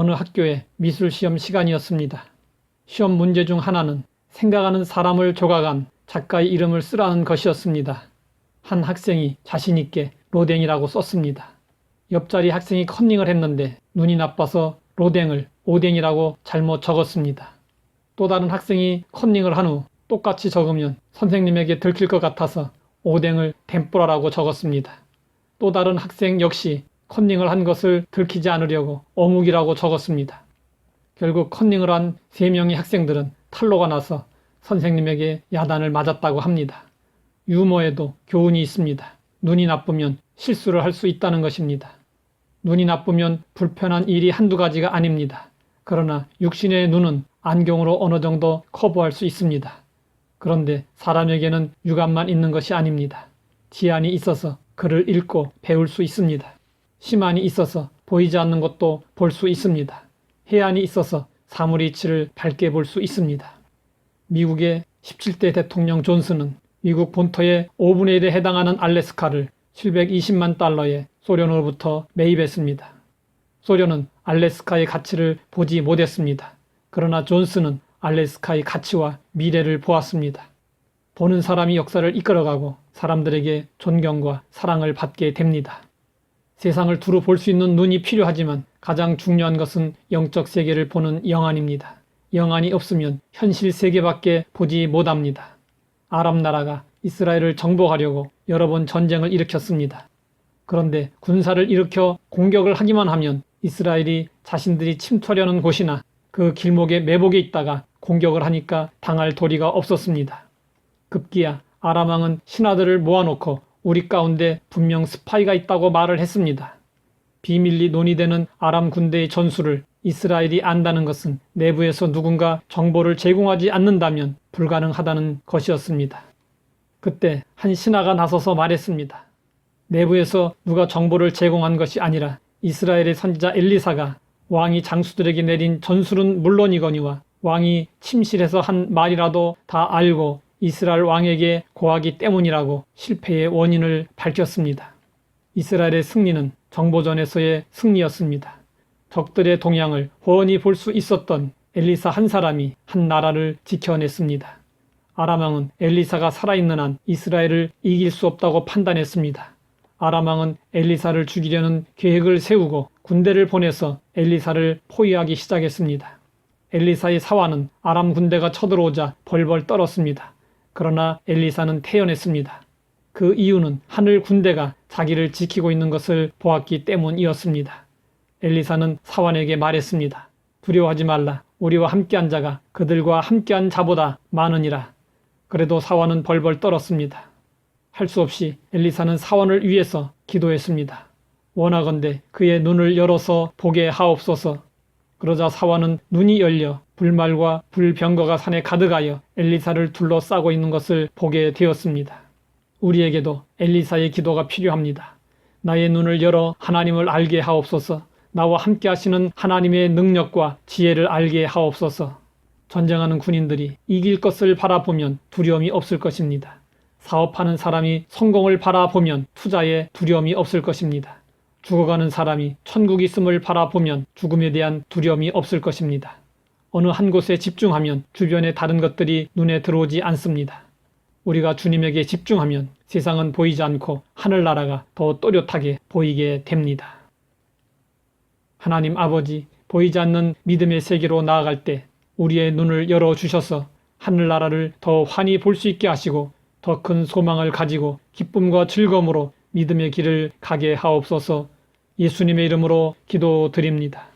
어느 학교의 미술 시험 시간이었습니다. 시험 문제 중 하나는 생각하는 사람을 조각한 작가의 이름을 쓰라는 것이었습니다. 한 학생이 자신있게 로댕이라고 썼습니다. 옆자리 학생이 컨닝을 했는데 눈이 나빠서 로댕을 오댕이라고 잘못 적었습니다. 또 다른 학생이 컨닝을 한 후 똑같이 적으면 선생님에게 들킬 것 같아서 오뎅을 덴뿌라라고 적었습니다. 또 다른 학생 역시 컨닝을 한 것을 들키지 않으려고 어묵이라고 적었습니다. 결국 컨닝을 한세 명의 학생들은 탈로가 나서 선생님에게 야단을 맞았다고 합니다. 유머에도 교훈이 있습니다. 눈이 나쁘면 실수를 할 수 있다는 것입니다. 눈이 나쁘면 불편한 일이 한두 가지가 아닙니다. 그러나 육신의 눈은 안경으로 어느 정도 커버할 수 있습니다. 그런데 사람에게는 육안만 있는 것이 아닙니다. 지안이 있어서 글을 읽고 배울 수 있습니다. 심안이 있어서 보이지 않는 것도 볼 수 있습니다. 해안이 있어서 사물의 이치를 밝게 볼 수 있습니다. 미국의 17대 대통령 존슨은 미국 본토의 5분의 1에 해당하는 알래스카를 720만 달러에 소련으로부터 매입했습니다. 소련은 알래스카의 가치를 보지 못했습니다. 그러나 존슨은 알래스카의 가치와 미래를 보았습니다. 보는 사람이 역사를 이끌어가고 사람들에게 존경과 사랑을 받게 됩니다. 세상을 두루 볼 수 있는 눈이 필요하지만 가장 중요한 것은 영적 세계를 보는 영안입니다. 영안이 없으면 현실 세계밖에 보지 못합니다. 아랍 나라가 이스라엘을 정복하려고 여러 번 전쟁을 일으켰습니다. 그런데 군사를 일으켜 공격을 하기만 하면 이스라엘이 자신들이 침투하려는 곳이나 그 길목에 매복에 있다가 공격을 하니까 당할 도리가 없었습니다. 급기야 아람왕은 신하들을 모아놓고 우리 가운데 분명 스파이가 있다고 말을 했습니다. 비밀리 논의되는 아람 군대의 전술을 이스라엘이 안다는 것은 내부에서 누군가 정보를 제공하지 않는다면 불가능하다는 것이었습니다. 그때 한 신하가 나서서 말했습니다. 내부에서 누가 정보를 제공한 것이 아니라 이스라엘의 선지자 엘리사가 왕이 장수들에게 내린 전술은 물론이거니와 왕이 침실에서 한 말이라도 다 알고 이스라엘 왕에게 고하기 때문이라고 실패의 원인을 밝혔습니다. 이스라엘의 승리는 정보전에서의 승리였습니다. 적들의 동향을 훤히 볼 수 있었던 엘리사 한 사람이 한 나라를 지켜냈습니다. 아람왕은 엘리사가 살아있는 한 이스라엘을 이길 수 없다고 판단했습니다. 아람왕은 엘리사를 죽이려는 계획을 세우고 군대를 보내서 엘리사를 포위하기 시작했습니다. 엘리사의 사화는 아람 군대가 쳐들어오자 벌벌 떨었습니다. 그러나 엘리사는 태어냈습니다. 그 이유는 하늘 군대가 자기를 지키고 있는 것을 보았기 때문이었습니다. 엘리사는 사환에게 말했습니다. 두려워하지 말라. 우리와 함께한 자가 그들과 함께한 자보다 많으니라. 그래도 사환은 벌벌 떨었습니다. 할 수 없이 엘리사는 사환을 위해서 기도했습니다. 원하건대 그의 눈을 열어서 보게 하옵소서. 그러자 사환은 눈이 열려 불말과 불병거가 산에 가득하여 엘리사를 둘러싸고 있는 것을 보게 되었습니다. 우리에게도 엘리사의 기도가 필요합니다. 나의 눈을 열어 하나님을 알게 하옵소서. 나와 함께 하시는 하나님의 능력과 지혜를 알게 하옵소서. 전쟁하는 군인들이 이길 것을 바라보면 두려움이 없을 것입니다. 사업하는 사람이 성공을 바라보면 투자에 두려움이 없을 것입니다. 죽어가는 사람이 천국 있음을 바라보면 죽음에 대한 두려움이 없을 것입니다. 어느 한 곳에 집중하면 주변의 다른 것들이 눈에 들어오지 않습니다. 우리가 주님에게 집중하면 세상은 보이지 않고 하늘나라가 더 또렷하게 보이게 됩니다. 하나님 아버지, 보이지 않는 믿음의 세계로 나아갈 때 우리의 눈을 열어주셔서 하늘나라를 더 환히 볼 수 있게 하시고 더 큰 소망을 가지고 기쁨과 즐거움으로 믿음의 길을 가게 하옵소서 예수님의 이름으로 기도드립니다.